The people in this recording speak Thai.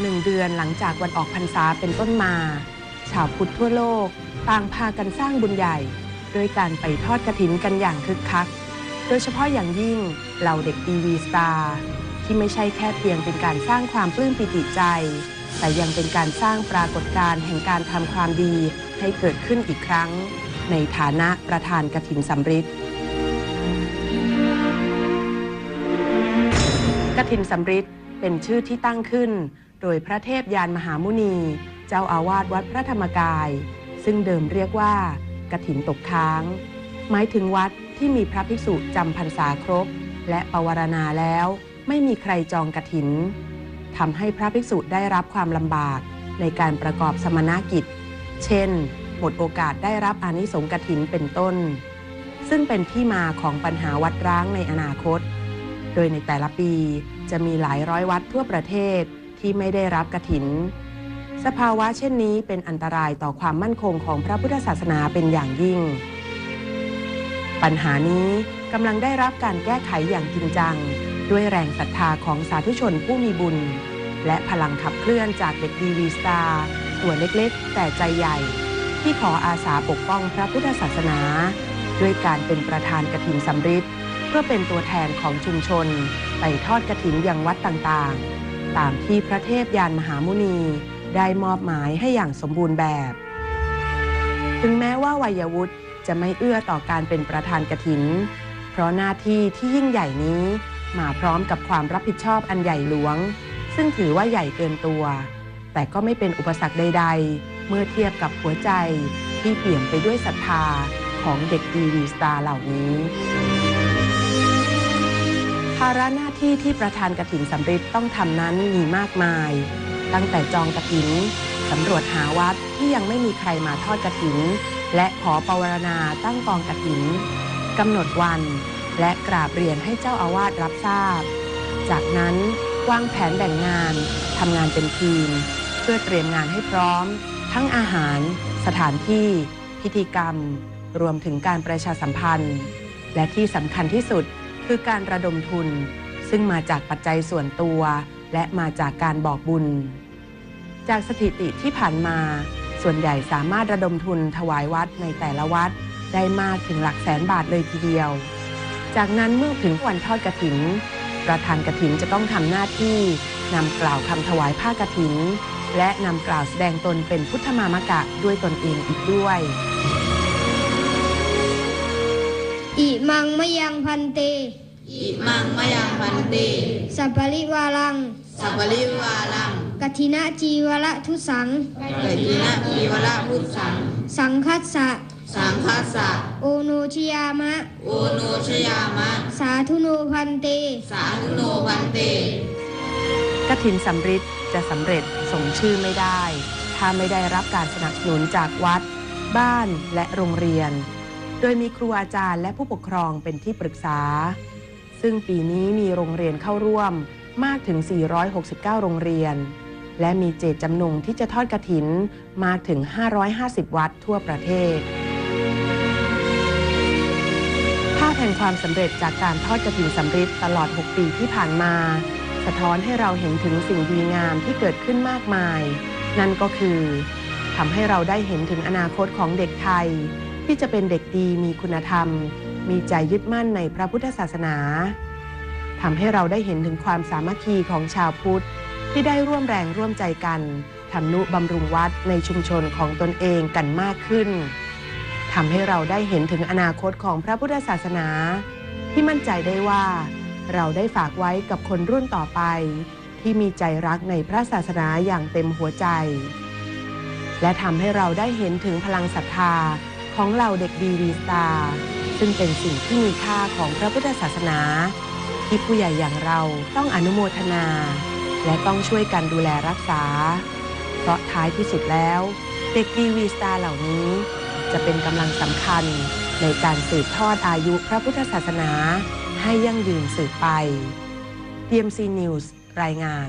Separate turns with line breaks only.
หนึ่งเดือนหลังจากวันออกพรรษาเป็นต้นมา ชาวพุทธทั่วโลกต่างพากันสร้างบุญใหญ่ด้วยการไปทอดกระถินกันอย่างคึกคัก โดยเฉพาะอย่างยิ่งเหล่าเด็กดีวีสตาร์ที่ไม่ใช่แค่เพียงเป็นการสร้างความปลื้มปิติใจ แต่ยังเป็นการสร้างปรากฏการณ์แห่งการทำความดีให้เกิดขึ้นอีกครั้ง ในฐานะประธานกระถินสำริดกระถินสำริดเป็นชื่อที่ตั้งขึ้น โดยพระเทพยานมหามุนี เจ้าอาวาสวัดพระธรรมกาย ซึ่งเดิมเรียกว่ากถินตกค้าง หมายถึงวัดที่มีพระภิกษุจำพรรษาครบ และปวารณาแล้วไม่มีใครจองกถินทำให้พระภิกษุได้รับความลำบากในการประกอบสมณกิจ เช่น หมดโอกาสได้รับอานิสงส์กถินเป็นต้น ซึ่งเป็นที่มาของปัญหาวัดร้างในอนาคต โดยในแต่ละปีจะมีหลายร้อยวัดทั่วประเทศ ที่ไม่ได้รับกระถิน สภาวะเช่นนี้เป็นอันตรายต่อความมั่นคงของพระพุทธศาสนาเป็นอย่างยิ่ง ปัญหานี้กำลังได้รับการแก้ไขอย่างจริงจัง ด้วยแรงศรัทธาของสาธุชนผู้มีบุญ และพลังขับเคลื่อนจากเด็กดีวีสตาร์ตัวเล็กๆ แต่ใจใหญ่ ที่ขออาสาปกป้องพระพุทธศาสนา ด้วยการเป็นประธานกระถินสำริดเพื่อเป็นตัวแทนของชุมชน ไปทอดกระถินยังวัดต่างๆ ตามที่พระเทพยานมหามุนีได้มอบหมายให้อย่างสมบูรณ์แบบ ถึงแม้ว่าวัยวุฒิจะไม่เอื้อต่อการเป็นประธานกระถิน เพราะหน้าที่ที่ยิ่งใหญ่นี้มาพร้อมกับความรับผิดชอบอันใหญ่หลวง ซึ่งถือว่าใหญ่เกินตัว แต่ก็ไม่เป็นอุปสรรคใด ๆ เมื่อเทียบกับหัวใจที่เปี่ยมไปด้วยศรัทธาของเด็กดีวีสตาร์เหล่านี้ ภาระหน้าที่ที่ประธานกระถินสำริดต้องทำนั้นมีมากมาย ตั้งแต่จองกระถินสำรวจหาวัดที่ยังไม่มีใครมาทอดกระถิน และขอปวารณาตั้งกองกระถินกำหนดวัน และกราบเรียนให้เจ้าอาวาสรับทราบ จากนั้นวางแผนแบ่งงานทำงานเป็นทีม เพื่อเตรียมงานให้พร้อม ทั้งอาหาร สถานที่ พิธีกรรม รวมถึงการประชาสัมพันธ์ และที่สำคัญที่สุด คือการระดมทุน ซึ่งมาจากปัจจัยส่วนตัว และมาจากการบอกบุญ จากสถิติที่ผ่านมา ส่วนใหญ่สามารถระดมทุนถวายวัดในแต่ละวัดได้มากถึงหลักแสนบาทเลยทีเดียว จากนั้นเมื่อถึงวันทอดกระถิน ประธานกระถินจะต้องทำหน้าที่นำกล่าวคำถวายผ้ากระถิน และนำกล่าวแสดงตนเป็นพุทธมามกะด้วยตนเองอีกด้วย
อิมังมะยังพันเต
อิมังมะยังพันติ
สัพพริวาลัง
สัพพลิวาลัง
กัทินะจีวระทุสัง
เกิทินะพีวระพุทธัง
สังคัสสะ
สังคัสสะ
โอโนชยามะ
โอโนชยามะ
สาธุโนพันเต
สาธุโนพันเต
กถินสำริดจะสำเร็จสมชื่อไม่ได้ ถ้าไม่ได้รับการสนับสนุนจากวัด บ้านและโรงเรียน โดยมีครูอาจารย์และผู้ปกครองเป็นที่ปรึกษา ซึ่งปีนี้มีโรงเรียนเข้าร่วมมากถึง 469 โรงเรียน และมีเจตจำนงที่จะทอดกระถินมากถึง 550 วัดทั่วประเทศ ภาพแห่งความสำเร็จจากการทอดกระถินสำริดตลอด 6 ปีที่ผ่านมา สะท้อนให้เราเห็นถึงสิ่งดีงามที่เกิดขึ้นมากมาย นั่นก็คือทำให้เราได้เห็นถึงอนาคตของเด็กไทย ที่จะเป็นเด็กดีมีคุณธรรม มีใจยึดมั่นในพระพุทธศาสนาทำให้เราได้เห็นถึงความสามัคคีของชาวพุทธ ที่ได้ร่วมแรงร่วมใจกันทำนุบำรุงวัดในชุมชนของตนเองกันมากขึ้นทำให้เราได้เห็นถึงอนาคตของพระพุทธศาสนา ที่มั่นใจได้ว่า เราได้ฝากไว้กับคนรุ่นต่อไป ที่มีใจรักในพระศาสนาอย่างเต็มหัวใจ และทำให้เราได้เห็นถึงพลังศรัทธา ของเหล่าเด็กดีวีสตาร์ซึ่งเป็นสิ่งที่มีค่าของพระพุทธศาสนา ที่ผู้ใหญ่อย่างเราต้องอนุโมทนา และต้องช่วยกันดูแลรักษา เพราะท้ายที่สุดแล้ว เด็กดีวีสตาร์เหล่านี้ จะเป็นกำลังสำคัญในการสืบทอดอายุพระพุทธศาสนา ให้ยั่งยืนสืบไป DMC News รายงาน